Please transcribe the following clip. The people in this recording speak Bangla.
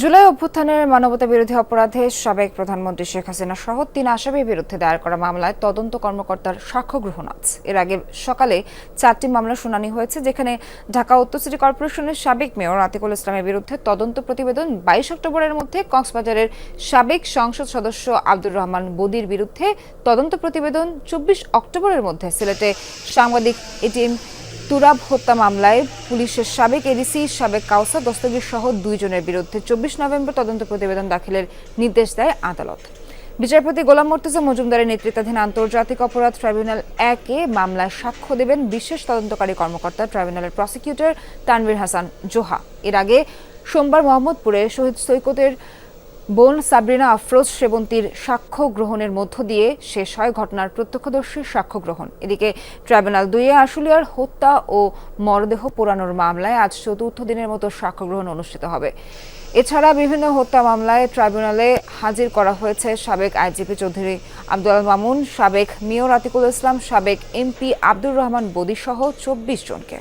জুলাই অভ্যুত্থানের মানবতা বিরোধী অপরাধে সাবেক প্রধানমন্ত্রী শেখ হাসিনা সহ তিন আসামির বিরুদ্ধে দায়ের করা মামলায় তদন্ত কর্মকর্তার সাক্ষ্য গ্রহণ আজ। এর আগে সকালে চারটি মামলার শুনানি হয়েছে, যেখানে ঢাকা উত্তর সিটি কর্পোরেশনের সাবেক মেয়র আতিকুল ইসলামের বিরুদ্ধে তদন্ত প্রতিবেদন বাইশ অক্টোবরের মধ্যে কক্সবাজারের সাবেক সংসদ সদস্য আব্দুর রহমান বদির বিরুদ্ধে তদন্ত প্রতিবেদন চব্বিশ অক্টোবরের মধ্যে সিলেটে সাংবাদিক এটিএম তুরাব হত্যা মামলায় পুলিশের সাবেক এডিসি, সাবেক কাউসার, দস্তগীর সহ দুইজনের বিরুদ্ধে চব্বিশ নভেম্বর তদন্ত প্রতিবেদন দাখিলের নির্দেশ দেয় আদালত। বিচারপতি গোলাম মর্তুজা মজুমদারের নেতৃত্বাধীন আন্তর্জাতিক অপরাধ ট্রাইব্যুনাল একে মামলায় সাক্ষ্য দেবেন বিশেষ তদন্তকারী কর্মকর্তা, ট্রাইব্যুনালের প্রসিকিউটর তানভীর হাসান জোহা। এর আগে সোমবার মোহাম্মদপুরে শহীদ সৈকতের বোন সাবরিনা আফরোজ সেবন্তীর সাক্ষ্য গ্রহণের মধ্য দিয়ে শেষ হয় ঘটনার প্রত্যক্ষদর্শীর সাক্ষ্য গ্রহণ। এদিকে ট্রাইব্যুনাল দুইয়ে আশুলিয়ার হত্যা ও মরদেহ পোড়ানোর মামলায় আজ চতুর্থ দিনের মতো সাক্ষ্য গ্রহণ অনুষ্ঠিত হবে। এছাড়া বিভিন্ন হত্যা মামলায় ট্রাইব্যুনালে হাজির করা হয়েছে সাবেক আইজিপি চৌধুরী আব্দুল মামুন, সাবেক মেয়র আতিকুল ইসলাম, সাবেক এমপি আব্দুর রহমান বদিসহ চব্বিশ জনকে।